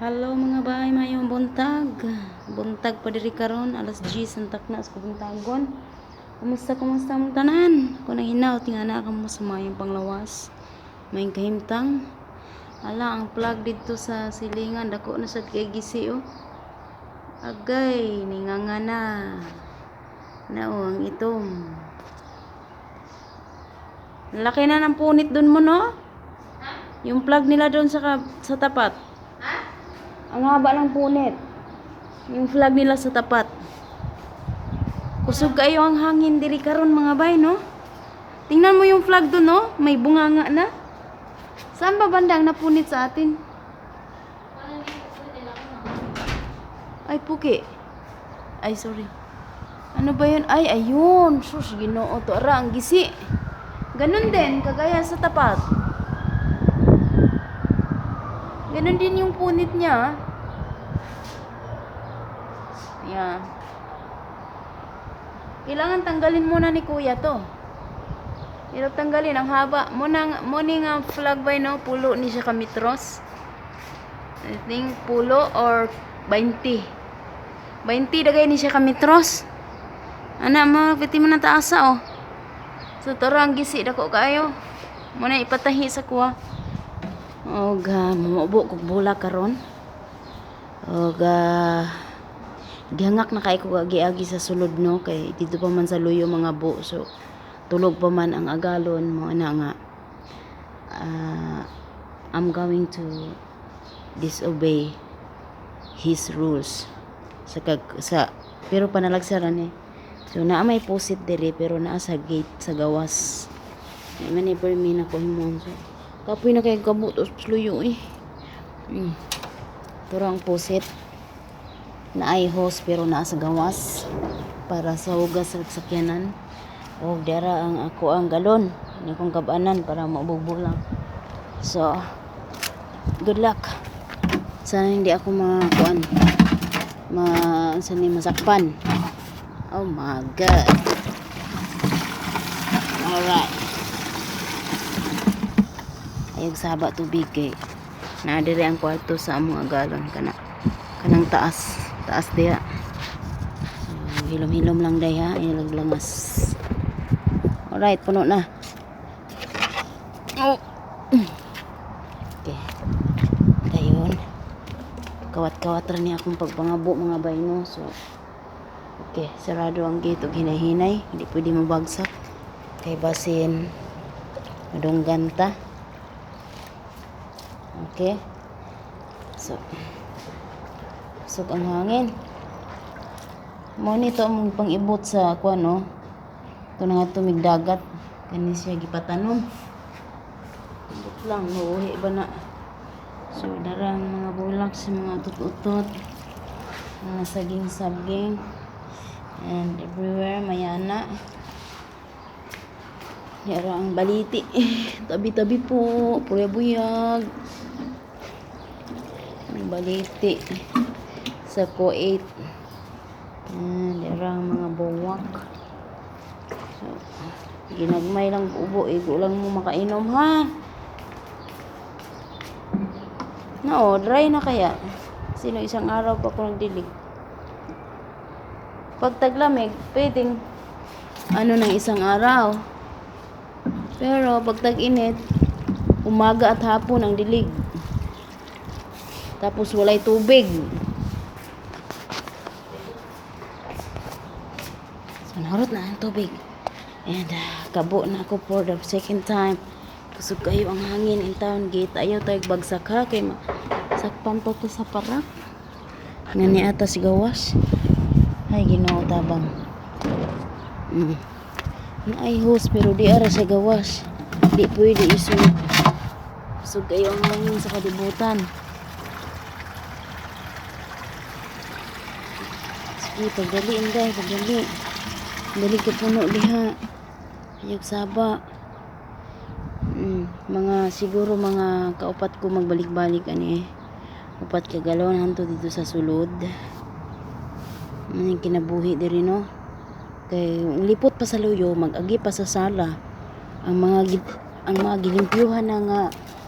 Hello mga bay, mayong buntag. Buntag pa diri karon alas 10 ang takna sa buntagon. Kumusta kumusta mong tanan? Kung nahinaw tinga na ka mo sa mayong panglawas. Mayong kahimtang. Ala ang plug dito sa silingan dako na sa kay gisi oh. Agay, ninganga na. Nao ang itom. Laki na ng punit dun mo no? Yung plug nila doon sa sa tapat. Ang haba ng punit. Yung flag nila sa tapat. Kusog kayo ang hangin diri karon mga bay, no? Tingnan mo yung flag doon, no? May bunganga na. Saan ba bandang napunit sa atin? Ay, puki. Ay, sorry. Ano ba yun? Ay, ayun. Sus, ginoo to. Ara, ang gisi. Ganon din, kagaya sa tapat. Ganon din yung punit niya. Yan. Kailangan tanggalin muna ni kuya to. Hirap tanggalin. Ang haba. Muna, muna nga flag by no, pulo ni siya kamitros. I think pulo or 20. 20 dagay ni siya kamitros. Ana mo, piti mo na taasa oh. So tarang gisi dako kayo. Muna ipatahi sa kuha. Oga, mamubo kog bula karon. Oga, gihangak na kay ko agi-agi sa sulod no? Kay dito pa man sa luyo mga bu so tulog pa man ang agalon mo ana nga. Ah, I'm going to disobey his rules. Sa kag sa pero panalagsaran eh. So naa may pusit diri pero naa sa gate sa gawas. Di man ni permi na ko kapoy na kay kabutos luyo eh. Mm. Pero ang pusit na ay host pero naa sa gawas para sa hugas sa sakyanan. O dara ang ako ang galon ni kong kabanan para maubog lang so good luck. Sana hindi ako makuan ma sana masakpan. Oh my god. Alright ayog saba tubig kay na diri ang kwarto sa among agalon kana kanang taas taas diha. So, hilom-hilom lang diha ilaglangas alright puno na. Oh. okay. Dayon. Kawat-kawat ra ni akong pagpangabo mga bayno so okay sarado ang gate ug hinay-hinay hindi pwede mabagsak. Kay basin madunggan ta Okay. So, so ang hangin. Mo nito ang pang-ibot sa ako no. Ito na nga tumig dagat. Kani siya gipatanom. Ibot lang, mauhi ba na. So, darang mga bulak sa mga tututot. Mga saging-saging. And everywhere, mayana. Yara ang baliti. Tabi-tabi po. Puyag-buyag. Ang baliti. Sa Kuwait. Yara ang mga buwak. So, ginagmay lang ubo. Igo lang mo makainom ha. Na dry na kaya. Sino isang araw pa ko nagdilig. Pag taglamig, pwedeng ano ng isang araw. Pero pag tag-init, umaga at hapon ang dilig. Tapos walay tubig. So, naharot na ang tubig. And ah, kabo na ako for the second time. Kusog kayo ang hangin in town gate. Ayaw tayo bagsak ha. Kay sakpan pa to sa parak. Ngani ata si gawas. Ay, ginoo tabang. Mm. Ay host pero di ara sa gawas. Di pwede isunod. So kayo ang hangin sa kalibutan. Sige, pagdali inday, pagdali. Dali ka puno diha. Ayog saba. Mm, mga siguro mga kaupat ko magbalik-balik ani. Upat ka hanto dito sa sulod. Ano kinabuhi diri no? kay lipot pa sa luyo mag-agi pa sa sala ang mga ang mga gilimpyuhan na nga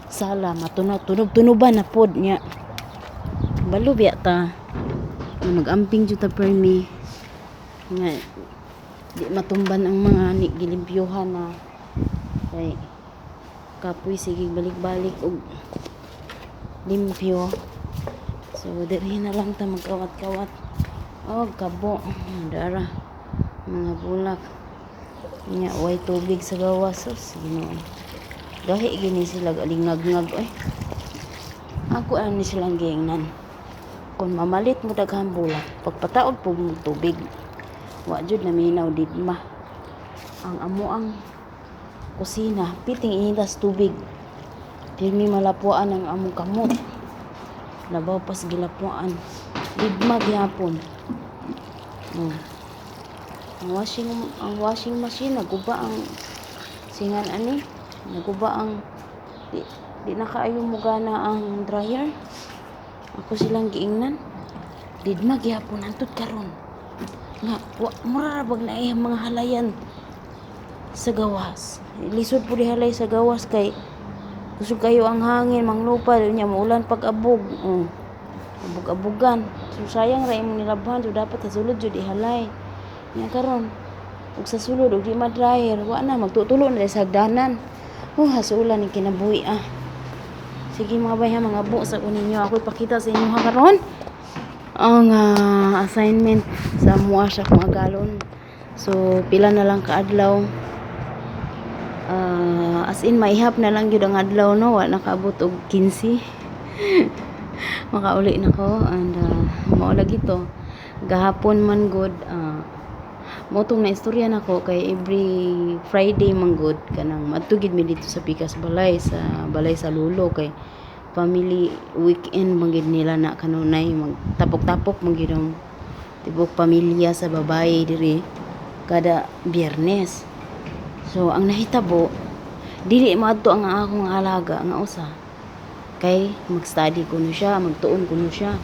sala matunog tunog tunuban na pod niya Balo biya ta. Nga Nag-amping jud ta permi. Nga di matumban ang mga ni gilimpyuhan na kay kapoy sige balik-balik og limpyo. So diri na lang ta magkawat-kawat. Oh, kabo. Dara. Mga bulak. Nya way tubig sa gawas. Sus, Ginoo. Gahi gini sila galingag-ngag eh. Ako ano silang giingnan. Kung mamalit mo daghang bulak, pagpataod po mo tubig. Wa jud naminaw digma. Ang amo ang kusina, piting initas tubig. Pirmi malapuan ang among kamot. Labaw pas gilapuan. Digma gyapon. Oh. Ang washing ang washing machine naguba ang singan ani naguba ang di, di na kaayo ang dryer ako silang giingnan. Didma gyapon antud karon. Nga wa mura ra bag na iyang mga halayan sa gawas. Lisod po halay sa gawas kay kusog kayo ang hangin manglupa nya maulan pag abog oh. abog-abugan so sayang ra imong nilabhan so dapat sa sulod jud ihalay nya karon ug sa sulod ug di ma-dryer wa na magtutulo na sa hagdanan. Oh hasulan ni kinabuhi ah sige mga bay ha mga bu sa kunin ninyo ako ipakita sa inyo karon. Ang ah, assignment sa mua siya kung agalon so pila na lang kaadlaw Ah, as in maihap na lang gyud ang adlaw no? Wa nakaabot og 15 makauli na ko and uh, mao lagi to. Gahapon man good uh, mo tong naistorya nako kay every Friday man good kanang matugid mi dito sa Pikas Balay sa Balay sa Lulo kay family weekend man gid nila na kanunay magtapok-tapok man gid ang tibok pamilya sa babae diri kada Biyernes. So ang nahitabo dili maadto ang akong alaga nga usa kay mag-study kuno siya magtuon kuno siya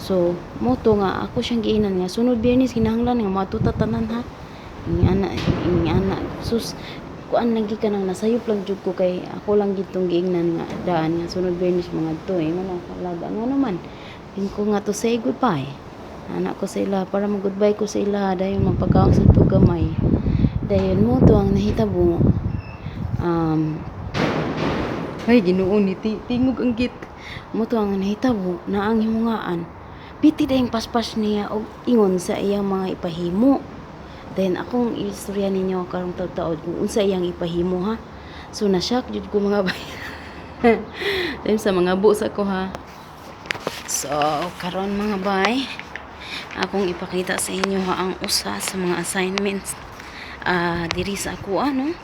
So, moto nga ako siyang giinan nga sunod biyernes kinahanglan nga matuta tanan ha. Ini ana ini ana sus kuan lang ka nang nasayop lang jud ko kay ako lang gitong giingnan nga daan nga sunod biyernes mga to eh man kalaga nga naman. Tingko nga to say goodbye. Anak ko sa ila para mag goodbye ko sa ila dayon magpakaon sa to gamay. Dayon mo to ang nahitabo. Um, ay, ginoo ni ti- tingog ang git. Mo to ang nahitabo na ang himungaan. Piti dayong paspas niya og ingon sa iyang mga ipahimo. Then akong istorya ninyo karong taud kung unsa iyang ipahimo ha. So na-shock jud ko mga bay. Then sa mga busa ko ha. So karon mga bay, akong ipakita sa inyo ha ang usa sa mga assignments ah diri sa ako ano.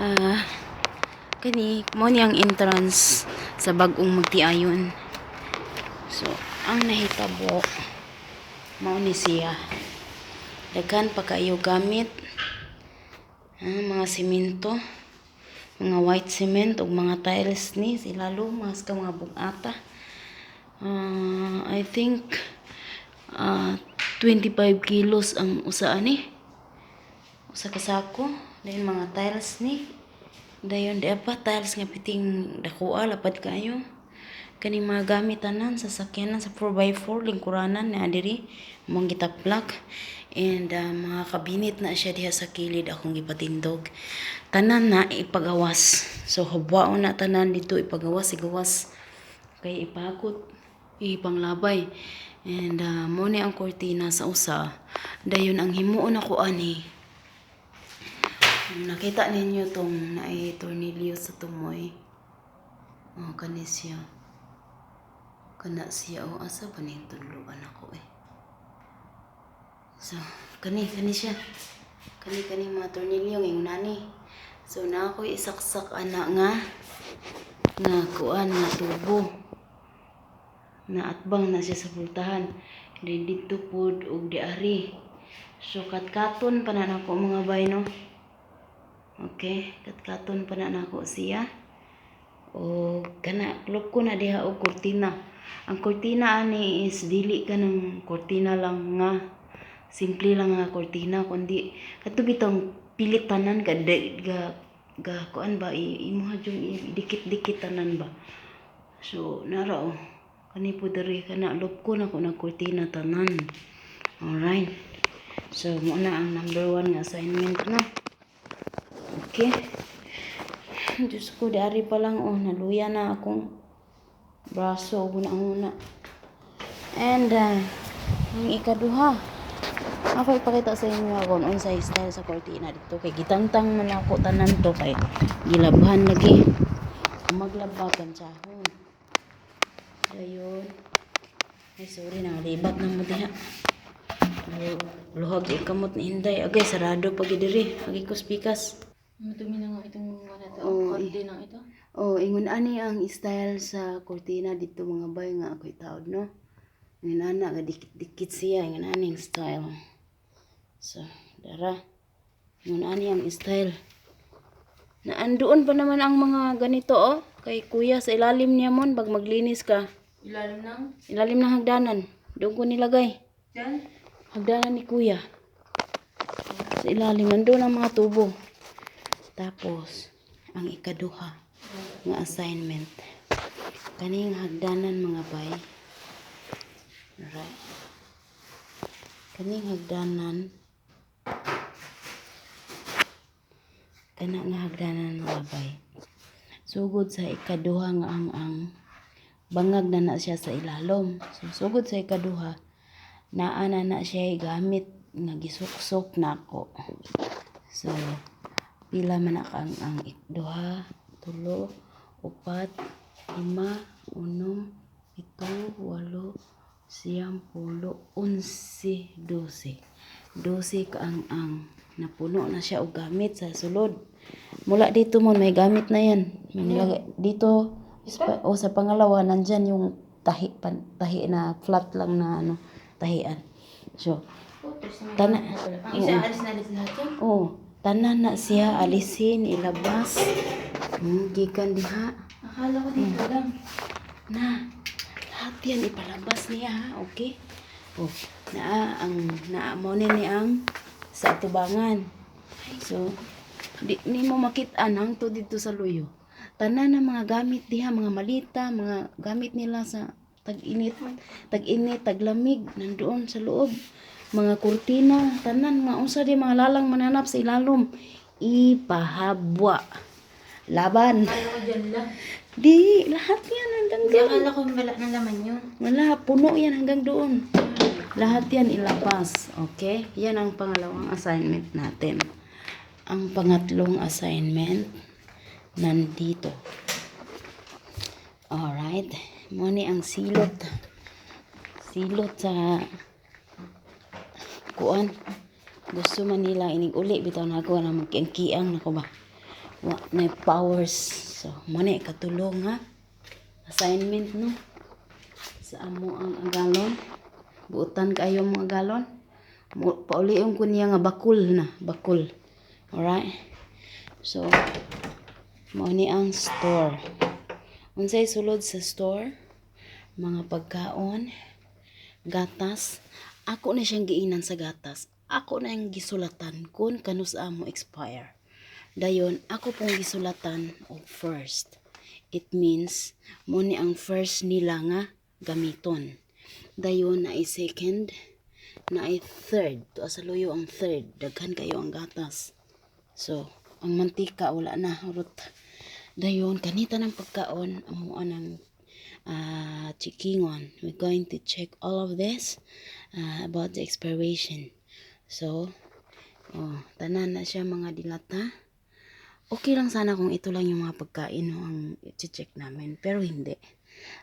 Ah kani mo niyang entrance sa bag-ong magtiayon. So, ang nahitabo mao ni siya. Daghan pa kayo gamit ah, mga simento, mga white cement ug mga tiles ni sila lumas ka mga bugata. Ah, I think ah 25 kilos ang usa ani. Usa ka sako, then mga tiles ni. Dayon di pa tiles nga piting dakuha lapad kayo. Kani mga gamit tanan sa sakyanan sa 4x4 lingkuranan na diri mong gitaplak and ah, mga kabinet na siya diha sa kilid akong gipatindog. Tanan na ipagawas. So habwaon na tanan dito ipagawas igawas kay ipakot ipanglabay. And uh, mo ni ang kortina sa usa. Dayon ang himuon ako ani Nakita ninyo tong naay tornilyo sa tumoy. Oh, kani siya. Kana siya o asa ba ning tuluan ako eh. So, kani kani siya. Kani kani mga tornilyo ng nani. So na ako isaksak ana nga nga kuan nga tubo. Na atbang na siya sa pultahan. Then dito pod og diari. So katkaton pa na nako mga bay no. Okay, katkaton pa na nako siya. O kana klop ko na diha og kurtina. Ang kurtina ani is dili ka ng kurtina lang nga simple lang nga kurtina kundi kato bitong pilit tanan ka de, ga ga kuan ba i- imuha jud i- dikit-dikit tanan ba. So nara oh. Kani po diri kana lob ko na ko na kurtina tanan. Alright. So, mo na ang number one nga assignment na. Okay. Diyos ko, dari pa lang, oh, naluya na akong braso, una-una. And, uh, ang ikaduha, ako ipakita sa inyo kung unsay style sa kortina dito. Kay gitangtang man ako tanan to kay gilabhan lagi. Maglabagan sa hon. Ayun. Ay, sorry na, libat na mo diha. Lu- Luhag di kamot ni Inday. Agay, sarado pag diri. Agi ko spikas. Madumi na nga itong ano to, Oo, konti na ito. Oh, ingon ani ang style sa kortina dito mga bay nga ako'y taod, no? Ingon ana nga dikit-dikit siya, ingon ani ang style. So, dara. Ingon ani ang style. Na andoon pa naman ang mga ganito, oh. Kay kuya sa ilalim niya mon, pag maglinis ka. Ilalim ng, Ilalim ng hagdanan. Doon ko nilagay. dyan. Hagdanan ni kuya. Sa ilalim, nandun ang mga tubo. Tapos, ang ikaduha nga assignment. Kaning hagdanan mga bay. Right. Kaning hagdanan. Kana nga hagdanan mga bay. Sugod sa ikaduha nga ang ang bangag na na siya sa ilalom. So, sugod sa ikaduha, naana na siya gamit nga gisuksok na ako. So, pila man na ang ang ikduha, tulo, upat, lima, unom, ito, walo, siyam, pulo, unsi, dose. Dose ka ang ang napuno na siya og gamit sa sulod. Mula dito mo may gamit na yan. Nilagay- dito o sa pangalawa nandyan yung tahi pan, tahi na flat lang na ano tahian. So, na Tana- yan. Oh, tanan na siya alisin, ilabas. Hmm, gikan diha. Akala ko dito lang. Na, lahat yan ipalabas niya ha, okay? Oh, naa ang naamo ni ang sa atubangan. So, di ni mo makita nang to dito sa luyo. Tanan na mga gamit diha, mga malita, mga gamit nila sa tag-init, tag-init, taglamig, nandoon sa loob. Mga kurtina, tanan, mga unsa di mga lalang mananap sa ilalom. Ipahabwa. Laban. Ko dyan lang. Di, lahat yan hanggang Hindi, doon. akala ko wala na laman yun. Wala, puno yan hanggang doon. Lahat yan ilabas. Okay? Yan ang pangalawang assignment natin. Ang pangatlong assignment, nandito. Alright. Muni ang silot. Silot sa kuan. Gusto man nila inig uli bitaw na ako na magkiang-kiang na ko ba. Wa na powers. So, muni katulong ha. Assignment no sa amo ang agalon. Buutan kayo mga galon. Mo- Pauliong ko niya nga bakul na. Bakul. Alright? So, mao ni ang store. Unsay sulod sa store? Mga pagkaon, gatas. Ako na siyang giinan sa gatas. Ako na yung gisulatan kung kano sa amo expire. Dayon, ako pong gisulatan og first. It means, mo ni ang first nila nga gamiton. Dayon na ay second, na ay third. To sa luyo ang third. Daghan kayo ang gatas. So, ang mantika wala na. Urot. Dayon, kanita ng pagkaon, amuan ng ah, chikingon. We're going to check all of this ah, about the expiration. So, oh, tanan na siya mga dilata. Okay lang sana kung ito lang yung mga pagkain no, ang i-check namin. Pero hindi.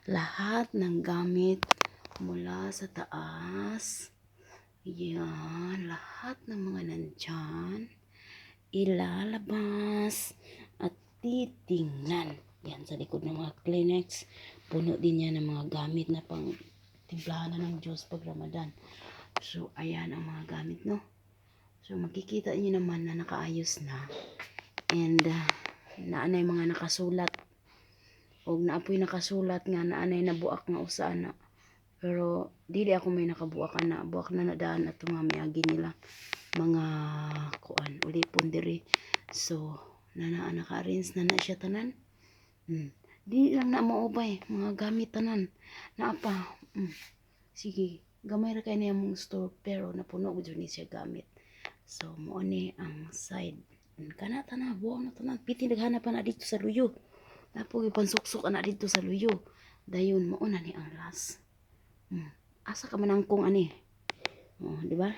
Lahat ng gamit mula sa taas. Yan. Lahat ng mga nandyan. Ilalabas. At titingnan. Yan sa likod ng mga Kleenex. Puno din yan ng mga gamit na pang timplahan na ng Diyos pag Ramadan. So, ayan ang mga gamit, no? So, makikita niyo naman na nakaayos na. And, uh, naanay mga nakasulat. O naapoy nakasulat nga, naanay nabuak nga usana. Pero, dili ako may nakabuak na. Buak na nadaan at mga miagi nila. Mga, kuan, ulipon diri. So, na naa naka-arrange na na siya tanan. Hmm. Di lang na maubay, mga gamit tanan. Na apa? Mm. Sige, gamay ra kay niya mong store pero napuno gud ni siya gamit. So mo ni ang side. Kana tanan, buo na tanan. Piti naghanap pa na dito sa luyo. Napo gipansuksok na dito sa luyo. Dayon mo na ni ang last. Mm. Asa ka manangkong ani? Oh, di ba?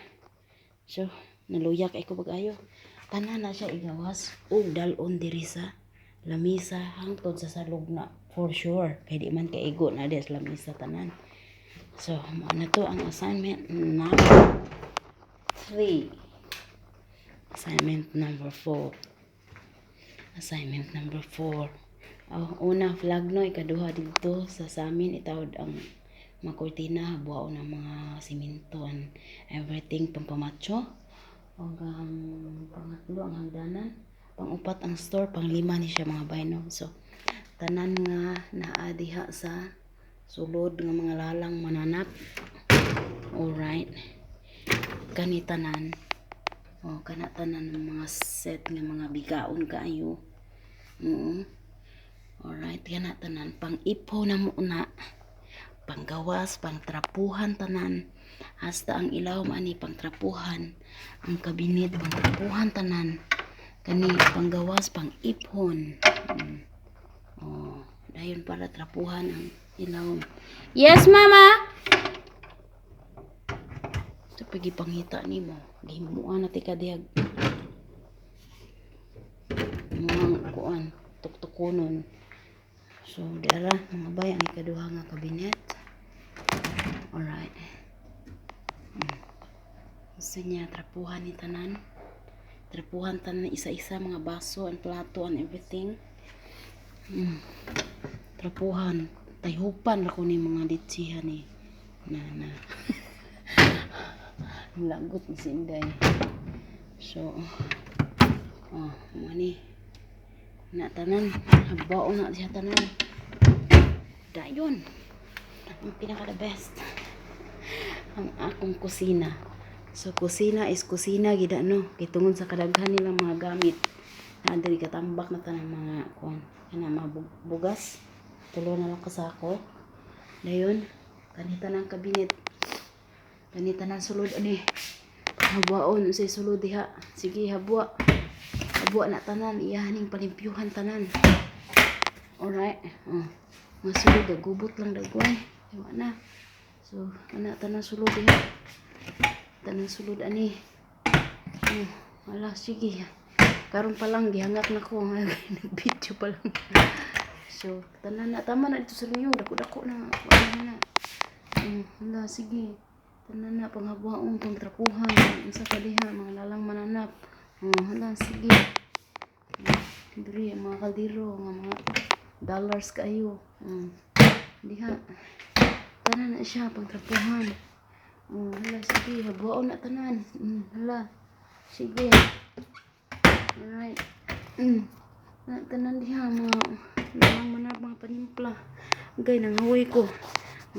So, naluyak ay ko bagayo. Tanan na siya igawas ug dalon diri sa lamisa hangtod sa salog na for sure kay di man kaigo na di sa lamisa tanan so mo na to ang assignment number 3 assignment number 4 assignment number 4 oh, una flag no ikaduha dito sa samin itawad ang mga kurtina buhaw ng mga simento and everything pampamatcho o ang pangatlo ang hagdanan. Pangupat ang store. Pang lima ni siya mga bayno so tanan nga naa diha sa sulod nga mga lalang mananap. Alright. Kani tanan o kana tanan ng mga set nga mga bigaon kaayo oo. Alright kana tanan. Pang ipo na. Muna panggawas pangtrapuhan tanan. Hasta ang ilaw ani pangtrapuhan. Ang kabinet pangtrapuhan tanan. Kani panggawas pang iphon mm. oh dayon para trapuhan ang ilaw. Yes mama pagi pangita ni mo. Gihimuan na tika diag mga kuan tuktukunon. So diara mga bay ang ikaduha nga kabinet. Alright. Mm. gusto niya trapuhan ni tanan. Trapuhan tanan isa-isa mga baso and plato and everything. Mm. trapuhan. Tayhupan ako ni mga ditsihan ni na na lagot ni si Inday so oh mga ni na habao na siya tanan. Dayon ang pinaka the best ang akong kusina. So kusina is kusina gida no? Kitungod sa kadaghan nilang mga gamit. Na katambak na tanang mga kuan kana mga bug- bugas. Tulo na lang kasako dayon kanita ng kabinet kanita ng sulod ani. Habuaon sa sulod diha. Sige habua. Habua na tanan. Iyahaning palimpyuhan tanan. Alright. Oh mga sulod gubot lang dagway. Ewa na. So ana tanan sulod diha. Tanan sulod ani. Oh wala sige. Karon pa lang gihangak na ko. Nag-video pa lang. So tanan na. Tama na dito sa luyo dako-dako na. Wala na oh wala sige tanan na panghabuaon pang trapuhan isa ka diha mga lalang mananap. Oh hala sige. Diri mga kaldero nga mga dollars kayo. Oh diha. Tanan na siya pang trapuhan oh hala sige. Habuaon na tanan. Mm, hala. Sige. Alright. Na tanan diha mga lalang mananap mga panimpla. Gay nang hawoy ko.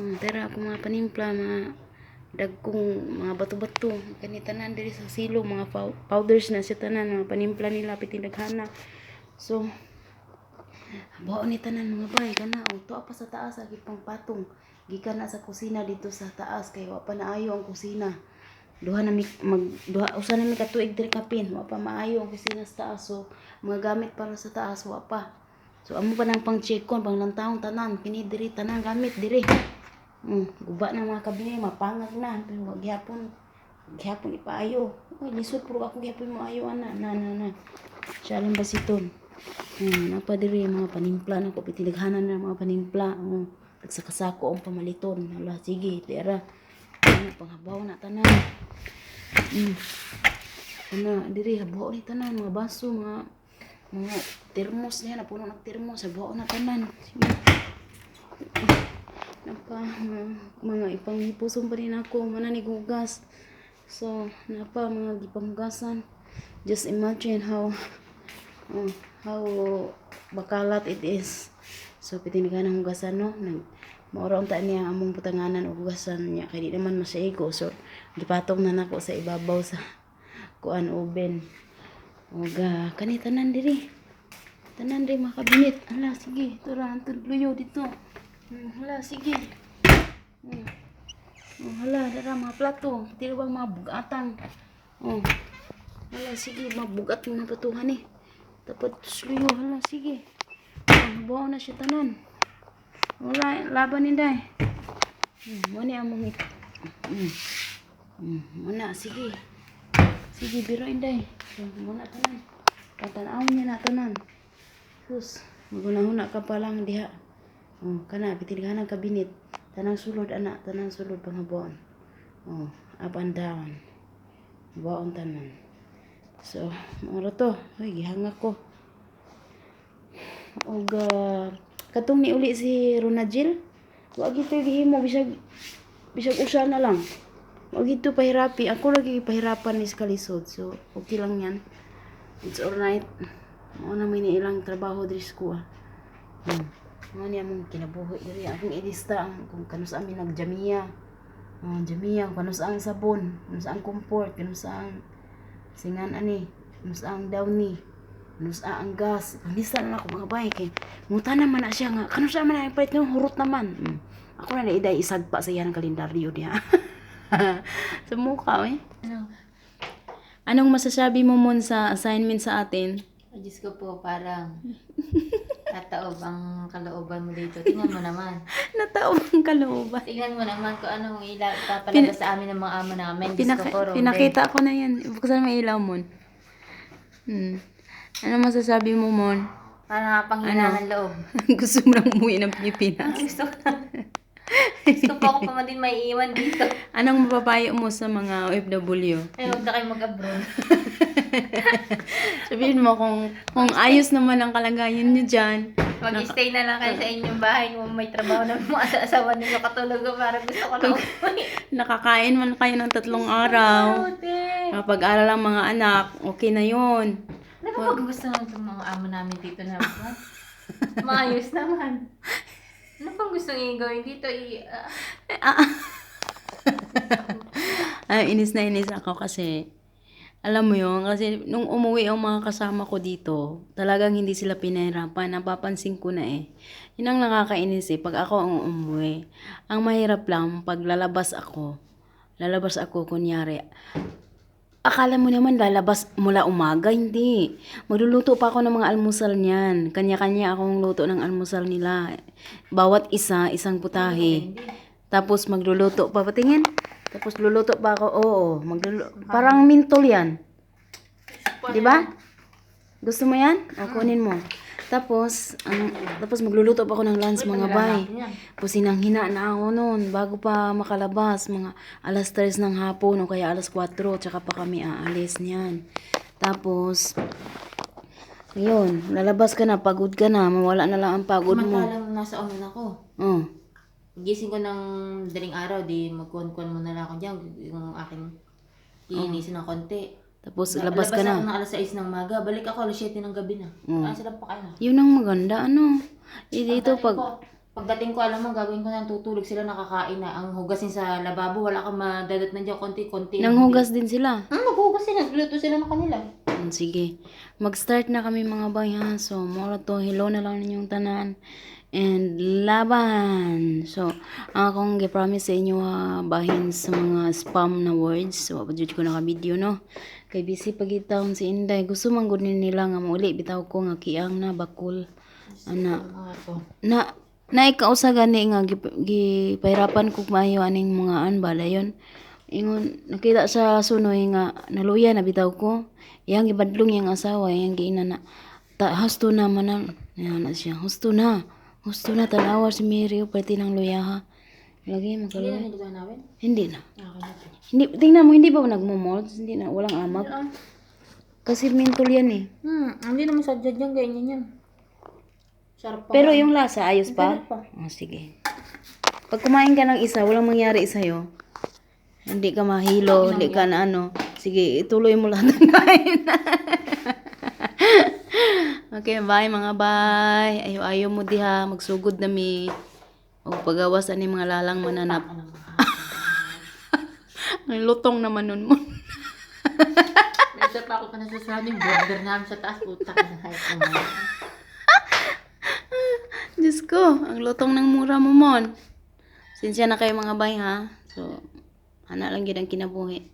Mm, tara ako mga panimpla mga dagkong mga bato-bato. Kani tanan diri sa silo mga pow- powders na siya tanan mga panimpla nila pitindaghana so bao ni tanan mga bay kana o to pa sa taas agi pang patong. Gikan na sa kusina dito sa taas kay wa pa naayo ang kusina. Duha na mag duha usa na mi katuig diri kapin wa pa maayo ang kusina sa taas. So mga gamit para sa taas wa pa. So amo pa nang pang check kon pang lantawon tanan kini diri tanan gamit diri Mm, guba na mga kabine, mapangag na. Pero wag gyapon, gyapon ipaayo. Uy, lisod puro ako gyapon mo ayo ana. Na na na. Lang basiton. Hmm, napa diri mga panimpla na ko pitilaghanan na mga panimpla. Oh, tagsakasako ang pamaliton. Hala, sige, tira. Ano panghabaw na tanan. Hmm. Ano, diri habaw ni tanan mga baso, mga mga termos niya na puno ng termos, habaw na tanan. Sige. Napa mga, ipanghipuson pa rin ako mananigugas so napa mga gipanghugasan. Just imagine how oh, how bakalat it is. So pitinigan ng hugasan no? Nag maura unta niya among putanganan og hugasan niya. Kay di naman masaigo. So gipatong na nako sa ibabaw sa kuan oven. Og uh, kanitanan diri. Tanan rin mga kabinet. Hala, sige. Tura, antod luyo dito. Hmm, hala, sige. Hmm. Oh, hala, dara mga plato. Tira ba mga bugatang. Oh. Hala, sige. Mabugat yung mga patuhan eh. Dapat luyo. Hala, sige. Oh, buhaw na siya tanan. Wala, laban ni day. Hmm, muna ang mga... Hmm. Hmm, muna, sige. Sige, biro inday. So, muna tanan. Tatanawin niya na tanan. Sus, magunahuna ka pa lang diha. Oh, kana pitilgahan ang kabinet. Tanang sulod anak, tanang sulod pangabuan. Oh, up and down. Buon tanan. So, moro to. Hoy, gihangak ko. Og ah, katong ni uli si Ronajil. Wa gito gihimo bisag bisag usa na lang. Wa gito pahirapi. Ako lagi pahirapan ni sa kalisod. So, okay lang yan. It's alright. Mao na may ilang trabaho diri sa kuha. Hmm. Mao niya mong kinabuhi diri akong ilista ang kung kano sa amin nagjamiya. Ah, jamiya, kano sa ang sabon, kano sa ang comfort, kano sa ang singan ani, kano sa ang downy, kano sa ang gas. Panista na ako mga bay kay nguta naman na siya nga kano sa man ang palit ng hurot naman. Hmm. Ako na naiday isagpa sa iyang kalendaryo diha. sa mukha eh. Ano? Anong masasabi mo mon sa assignment sa atin? Ay, Diyos ko po, parang tataob ang kalooban mo dito. Tingnan mo naman. Nataob ang kalooban. Tingnan mo naman kung anong ila papalabas sa amin ng mga amo namin. Diyos Pinaka- ko po, pinakita ko na yan. Buksan mo yung ilaw mon. Hmm. Ano masasabi mo mon? Parang panghinaan ng loob. Gusto mo nang umuwi ng Pilipinas? Gusto ko Gusto ko ako pa man din may iwan dito. Anong mapapayo mo sa mga OFW? Ay, huwag na kayo mag-abroad. Sabihin mo kung kung ayos naman ang kalagayan nyo dyan. Mag-stay na lang kayo sa inyong bahay kung may trabaho na mga asawa ninyo katulog ko para gusto ko umuwi. Nakakain man kayo ng tatlong araw. Kapag-aral ang mga anak, okay na yun. Ano ba pag gusto itong mga amo namin dito na? Maayos naman. Ano pang gusto niyo gawin dito? I, ah, Ay, inis na inis ako kasi, alam mo yun, kasi nung umuwi ang mga kasama ko dito, talagang hindi sila pinahirapan. Napapansin ko na eh. Yun ang nakakainis eh, pag ako ang umuwi. Ang mahirap lang, pag lalabas ako, lalabas ako, kunyari, akala mo naman lalabas mula umaga, hindi. Magluluto pa ako ng mga almusal niyan. Kanya-kanya akong luto ng almusal nila. Bawat isa, isang putahe. Tapos magluluto pa, patingin. Tapos luluto pa ako, oo. Maglulu- Parang mintol yan. Di ba? Gusto mo yan? O, kunin mo. Tapos, ang, tapos magluluto pa ako ng lunch mga bay. yan. Tapos hinang-hina na ako noon bago pa makalabas. Mga alas 3 ng hapon o kaya alas 4. Tsaka pa kami aalis niyan. Tapos, yun, lalabas ka na, pagod ka na, mawala na lang ang pagod mo. Samantalang nasa omen ako. Oh. Gising ko ng daling araw, di magkuhan-kuhan muna lang ako dyan. Yung aking iinisin ng konti. Tapos labas ka ako na. ng alas 6 ng maga. Balik ako alas 7 ng gabi na. Mm. Ah, sila pa kayo na. Yun ang maganda, ano. Eh, dito pag... Ko, pagdating ko, alam mo, gagawin ko na tutulog sila nakakain na. Ang hugasin sa lababo, wala kang madadat na dyan, konti-konti. Nanghugas din sila. Hmm, maghugas sila. Luto sila ng kanila. Mm, Sige. Mag-start na kami mga bay ha. So, moro to. Hello na lang ninyong tanan. And laban. So, akong gi-promise sa inyo ha, bahin sa mga spam na words. So, abadjud ko na ka video no. Kay busy pagitaon si Inday. Gusto man gud ni nila nga mauli bitaw ko nga kiang na bakul. Ana. Na na ikausa gani nga gip- gipahirapan ko maayo aning mga anbala yon. Ingon nakita sa sunoy nga naluya na bitaw ko. Iyang gibadlong yang asawa yang giina na ta husto na manan. Yan na siya. Husto na. Husto na tanawa si Mary pati ng luya ha. Lagi Hindi magkaluya. na nilito namin. Hindi na. Hindi tingnan mo hindi ba nagmo-mold? Hindi na walang amag. Ah. Kasi mentol yan eh. Hmm, hindi naman sadya dyan, ganyan yan. Sarap pa. Pero yung lasa ayos pa. Pa. Ah, sige. Pag kumain ka ng isa, walang mangyari sa'yo. Hindi ka mahilo, hindi ka na ano. Sige, ituloy mo lahat ng kain. Okay, bye mga bye. Ayaw, ayaw mo diha, magsugod na mi. O pagawas ani mga lalang mananap. Ang lutong naman nun mo. Nasa pa ako pa yung border namin sa taas. Puta ka na hayop naman. Diyos ko, ang lutong ng mura mo mon. Sinsya na kayo mga bay ha. So, ana lang gid ang kinabuhi.